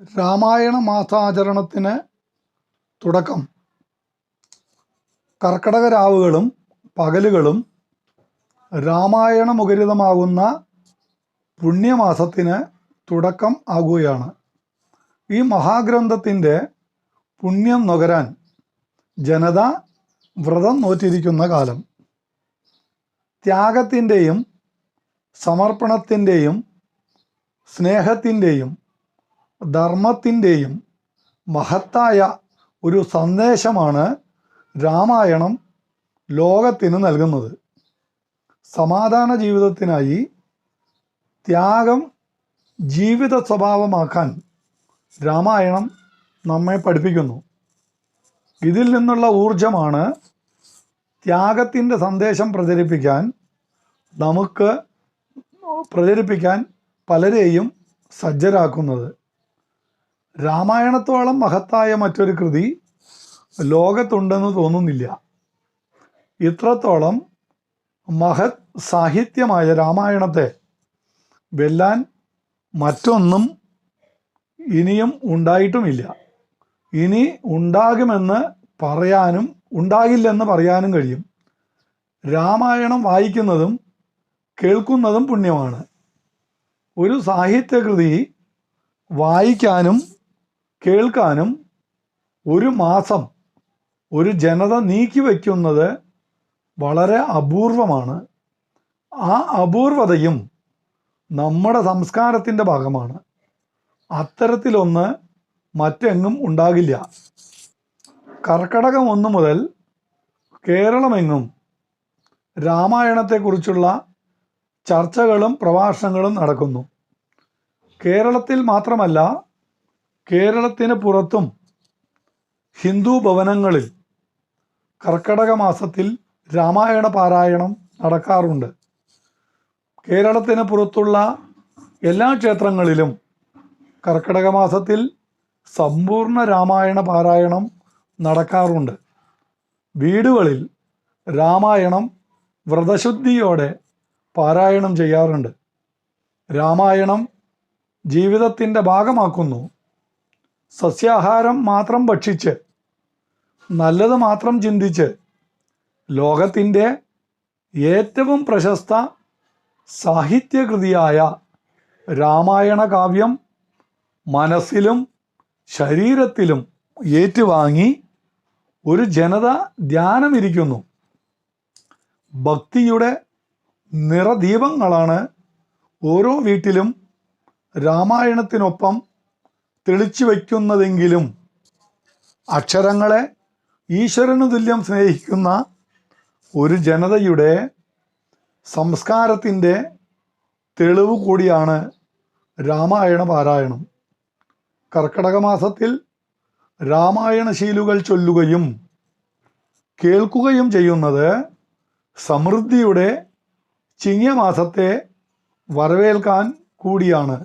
രാമായണ മാസാചരണത്തിന് തുടക്കം. കർക്കടക രാവുകളും പകലുകളും രാമായണ മുഖരിതമാകുന്ന പുണ്യമാസത്തിന് തുടക്കം ആകുകയാണ്. ഈ മഹാഗ്രന്ഥത്തിന്റെ പുണ്യം നുകരാൻ ജനത വ്രതം നോറ്റിരിക്കുന്ന കാലം. ത്യാഗത്തിന്റെയും സമർപ്പണത്തിന്റെയും സ്നേഹത്തിന്റെയും ധർമ്മത്തിന്റെയും മഹത്തായ ഒരു സന്ദേശമാണ് രാമായണം ലോകത്തിന് നൽകുന്നത്. സമാധാന ജീവിതത്തിനായി ത്യാഗം ജീവിത സ്വഭാവമാക്കാൻ രാമായണം നമ്മെ പഠിപ്പിക്കുന്നു. ഇതിൽ നിന്നുള്ള ഊർജമാണ് ത്യാഗത്തിന്റെ സന്ദേശം പ്രചരിപ്പിക്കാൻ നമുക്ക് പ്രചരിപ്പിക്കാൻ പലരെയും സജ്ജരാക്കുന്നത്. രാമായണത്തോളം മഹത്തായ മറ്റൊരു കൃതി ലോകത്തുണ്ടെന്ന് തോന്നുന്നില്ല. ഇത്രത്തോളം മഹത് സാഹിത്യമായ രാമായണത്തെ വെല്ലാൻ മറ്റൊന്നും ഇനിയും ഉണ്ടായിട്ടുമില്ല. ഇനി ഉണ്ടാകുമെന്ന് പറയാനും ഉണ്ടാകില്ലെന്ന് പറയാനും കഴിയും. രാമായണം വായിക്കുന്നതും കേൾക്കുന്നതും പുണ്യമാണ്. ഒരു സാഹിത്യകൃതി വായിക്കാനും കേൾക്കാനും ഒരു മാസം ഒരു ജനത നീക്കി വയ്ക്കുന്നത് വളരെ അപൂർവമാണ്. ആ അപൂർവതയും നമ്മുടെ സംസ്കാരത്തിന്റെ ഭാഗമാണ്. അത്തരത്തിലൊന്ന് മറ്റെങ്ങും ഉണ്ടാകില്ല. കർക്കടകം ഒന്ന് മുതൽ കേരളമെങ്ങും രാമായണത്തെക്കുറിച്ചുള്ള ചർച്ചകളും പ്രഭാഷണങ്ങളും നടക്കുന്നു. കേരളത്തിൽ മാത്രമല്ല കേരളത്തിന് പുറത്തും ഹിന്ദു ഭവനങ്ങളിൽ കർക്കടക മാസത്തിൽ രാമായണ പാരായണം നടക്കാറുണ്ട്. കേരളത്തിന് പുറത്തുള്ള എല്ലാ ക്ഷേത്രങ്ങളിലും കർക്കടക മാസത്തിൽ സമ്പൂർണ രാമായണ പാരായണം നടക്കാറുണ്ട്. വീടുകളിൽ രാമായണം വ്രതശുദ്ധിയോടെ പാരായണം ചെയ്യാറുണ്ട്. രാമായണം ജീവിതത്തിന്റെ ഭാഗമാക്കുന്നു. സസ്യാഹാരം മാത്രം ഭക്ഷിച്ച് നല്ലത് മാത്രം ചിന്തിച്ച് ലോകത്തിന്റെ ഏറ്റവും പ്രശസ്ത സാഹിത്യകൃതിയായ രാമായണ കാവ്യം മനസ്സിലും ശരീരത്തിലും ഏറ്റുവാങ്ങി ഒരു ജനത ധ്യാനമിരിക്കുന്നു. ഭക്തിയുടെ നിറദീപങ്ങളാണ് ഓരോ വീട്ടിലും രാമായണത്തിനൊപ്പം തെളിച്ചു വയ്ക്കുന്നതെങ്കിലും അക്ഷരങ്ങളെ ഈശ്വരനു തുല്യം സ്നേഹിക്കുന്ന ഒരു ജനതയുടെ സംസ്കാരത്തിന്റെ തെളിവ് കൂടിയാണ് രാമായണ പാരായണം. കർക്കടക മാസത്തിൽ രാമായണശീലുകൾ ചൊല്ലുകയും കേൾക്കുകയും ചെയ്യുന്നത് സമൃദ്ധിയുടെ ചിങ്ങമാസത്തെ വരവേൽക്കാൻ കൂടിയാണ്.